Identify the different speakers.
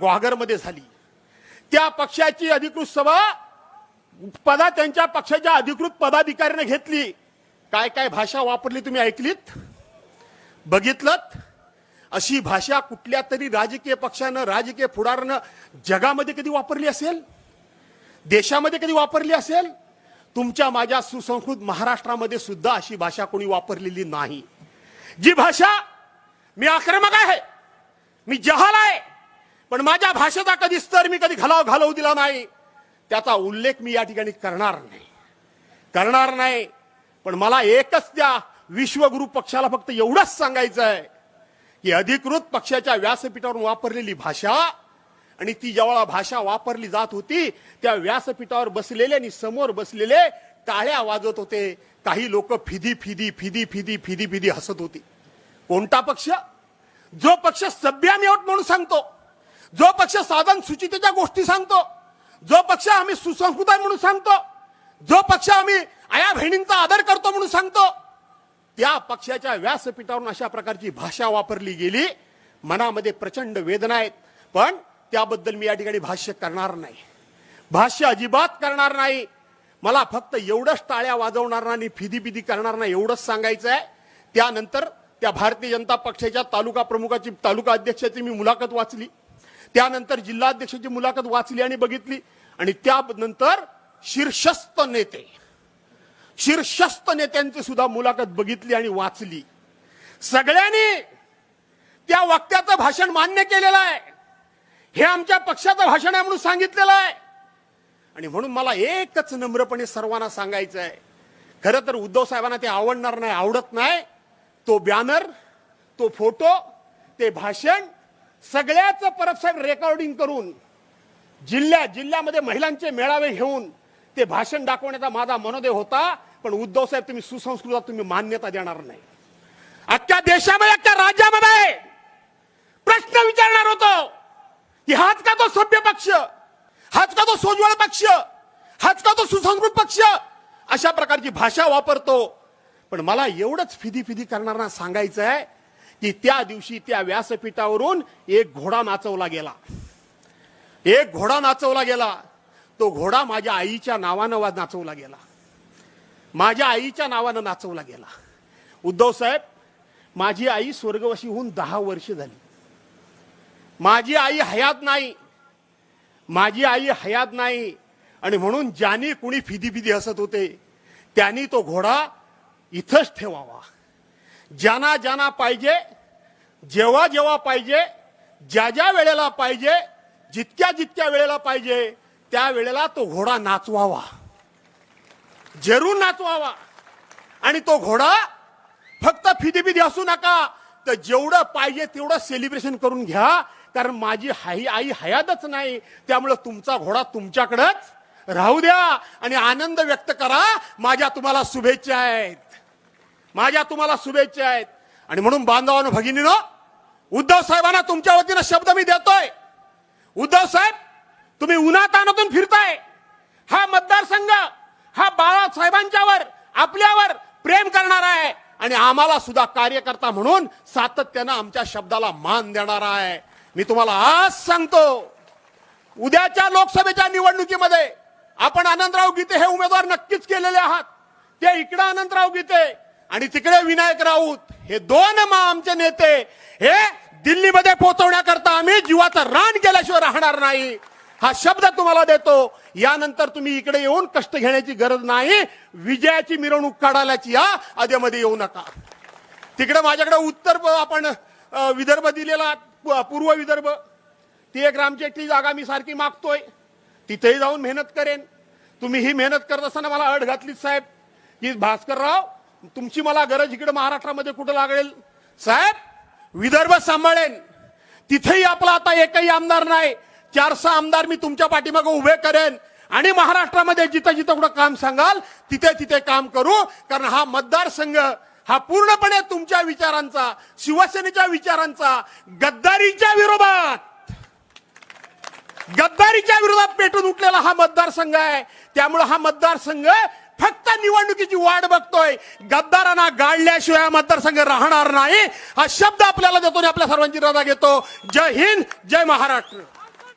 Speaker 1: ग्वागरमध्ये झाली. त्या पक्षाची अधिकृत सभा पदा त्यांच्या पक्षाच्या अधिकृत पदाधिकाऱ्याने घेतली. काय काय भाषा वापरली तुम्ही ऐकलीत? बघितलं अशी भाषा कुठल्या तरी राजकीय पक्षानं राजकीय पुढारानं जगामध्ये कधी वापरली असेल? देशामध्ये कधी वापरली असेल? तुमच्या माझ्या सुसंस्कृत महाराष्ट्रामध्ये सुद्धा अशी भाषा कोणी वापरलेली नाही. जी भाषा मी आक्रमक आहे मी जहाल आहे पण माझ्या भाषेचा कधी स्तर मी कधी घालाव घालवू दिला नाही. त्याचा उल्लेख मी या ठिकाणी करणार नाही. करणार नाही. पण मला एकच त्या विश्वगुरु पक्षाला फक्त एवढंच सांगायचं आहे की अधिकृत पक्षाच्या व्यासपीठावरून वापरलेली भाषा आणि ती जेव्हा भाषा वापरली जात होती त्या व्यासपीठावर बसलेले आणि समोर बसलेले टाळ्या वाजत होते. काही लोक फिदी फिदी फिदी फिदी फिदी फिदी हसत होती. कोणता पक्ष? जो पक्ष सभ्यामेवट म्हणून सांगतो. जो पक्ष साधन सुचितेच्या गोष्टी सांगतो जो पक्ष आम्ही सुसंस्कृत आहे म्हणून सांगतो जो पक्ष आम्ही आया बहिणींचा आदर करतो म्हणून सांगतो त्या पक्षाच्या व्यासपीठावरून अशा प्रकारची भाषा वापरली गेली. मनामध्ये प्रचंड वेदना आहेत पण त्याबद्दल मी या ठिकाणी भाष्य करणार नाही. भाष्य अजिबात करणार नाही. मला फक्त एवढंच टाळ्या वाजवणार नाही फिदी फिदी करणार नाही एवढंच सांगायचं आहे त्यानंतर त्या भारतीय जनता पक्षाच्या तालुका प्रमुखाची तालुका अध्यक्षाची मी मुलाखत वाचली. त्यानंतर जिल्हाध्यक्षाची मुलाखत वाचली आणि बघितली आणि त्यानंतर शीर्षस्थ नेते शीर्षस्थ नेत्यांची सुद्धा मुलाखत बघितली आणि वाचली. सगळ्यांनी त्या वक्त्याचं भाषण मान्य केलेलं आहे. हे आमच्या पक्षाचं भाषण आहे म्हणून सांगितलेलं आहे. आणि म्हणून मला एकच नम्रपणे सर्वांना सांगायचं आहे. खरं तर उद्धव साहेबांना ते आवडणार नाही आवडत नाही. तो बॅनर तो फोटो ते भाषण सगळ्याच परत साहेब रेकॉर्डिंग करून जिल्ह्या जिल्ह्यामध्ये महिलांचे मेळावे घेऊन ते भाषण दाखवण्याचा माझा मनोदय होता पण उद्धव साहेब तुम्ही सुसंस्कृतात तुम्ही मान्यता देणार नाही. अख्ख्या देशामध्ये अख्ख्या राज्यामध्ये प्रश्न विचारणार होतो की हाच का तो सभ्य पक्ष हाच का तो सोज्वळ पक्ष हाच का तो सुसंस्कृत पक्ष? अशा प्रकारची भाषा वापरतो. पण मला एवढंच फिदी फिदी करणारा सांगायचं आहे की त्या दिवशी त्या व्यासपीठावरून एक घोडा नाचवला गेला. एक घोडा नाचवला गेला. तो घोडा माझ्या आईच्या नावानं वा- नाचवला गेला. माझ्या आईच्या नावानं नाचवला गेला. उद्धव साहेब माझी आई स्वर्गवशी होऊन दहा वर्ष झाली. माझी आई हयात नाही. माझी आई हयात नाही. आणि म्हणून ज्यांनी कुणी फिदी फिदी हसत होते त्यांनी तो घोडा इथंच ठेवावा. ज्यांना ज्यांना पाहिजे जेव्हा जेव्हा पाहिजे ज्या ज्या वेळेला पाहिजे जितक्या जितक्या वेळेला पाहिजे त्या वेळेला तो घोडा नाचवावा. जरूर नाचवावा. आणि तो घोडा फक्त फिदी फिदी असू नका तर जेवढं पाहिजे तेवढं सेलिब्रेशन करून घ्या कारण माझी हाई आई हयातच नाही. त्यामुळं तुमचा घोडा तुमच्याकडंच राहू द्या आणि आनंद व्यक्त करा. माझ्या तुम्हाला शुभेच्छा आहेत. माझ्या तुम्हाला शुभेच्छा आहेत. आणि म्हणून बांधवानं भगिनीनो उद्धव साहेबांना तुमच्या वतीनं शब्द मी देतोय. उद्धव साहेब तुम्ही उन्हातानातून फिरताय. हा मतदारसंघ हा बाळासाहेबांच्यावर आपल्यावर प्रेम करणार आहे. आणि आम्हाला सुद्धा कार्यकर्ता म्हणून सातत्यानं आमच्या शब्दाला मान देणार आहे. मी तुम्हाला आज सांगतो उद्याच्या लोकसभेच्या निवडणुकीमध्ये आपण आनंदराव गीते हे उमेदवार नक्कीच केलेले आहात. ते इकडं आनंदराव गीते आणि तिकडे विनायक राऊत हे दोन मा आमचे नेते हे दिल्लीमध्ये पोहोचवण्याकरता आम्ही जीवाचं रान केल्याशिवाय राहणार नाही. हा शब्द तुम्हाला देतो. यानंतर तुम्ही इकडे येऊन कष्ट घेण्याची गरज नाही. विजयाची मिरवणूक काढायची या आधीमध्ये येऊ नका. तिकडे माझ्याकडे उत्तर आपण विदर्भ दिलेला प- पूर्व विदर्भ. ती एक रामचेट्टी जागा मी सारखी मागतोय. तिथेही जाऊन मेहनत करेन. तुम्ही ही मेहनत करत असताना मला अड घातली साहेब. की भास्करराव तुमची मला गरज इकडे महाराष्ट्रामध्ये कुठं लागेल? साहेब विदर्भ सांभाळेन. तिथेही आपला आता एकही आमदार नाही. चार सहा आमदार मी तुमच्या पाठीमागे उभे करेन. आणि महाराष्ट्रामध्ये जिथं जिथं कुठं काम सांगाल तिथे तिथे काम करू. कारण हा मतदारसंघ हा पूर्णपणे तुमच्या विचारांचा शिवसेनेच्या विचारांचा गद्दारीच्या विरोधात. गद्दारीच्या विरोधात पेटून उठलेला हा मतदारसंघ आहे. त्यामुळे हा मतदारसंघ फक्त निवडणुकीची वाट बघतोय. गद्दारांना गाडल्याशिवाय मतदारसंघ राहणार नाही. हा शब्द आपल्याला देतो आणि आपल्या सर्वांची रजा घेतो. जय हिंद जय महाराष्ट्र.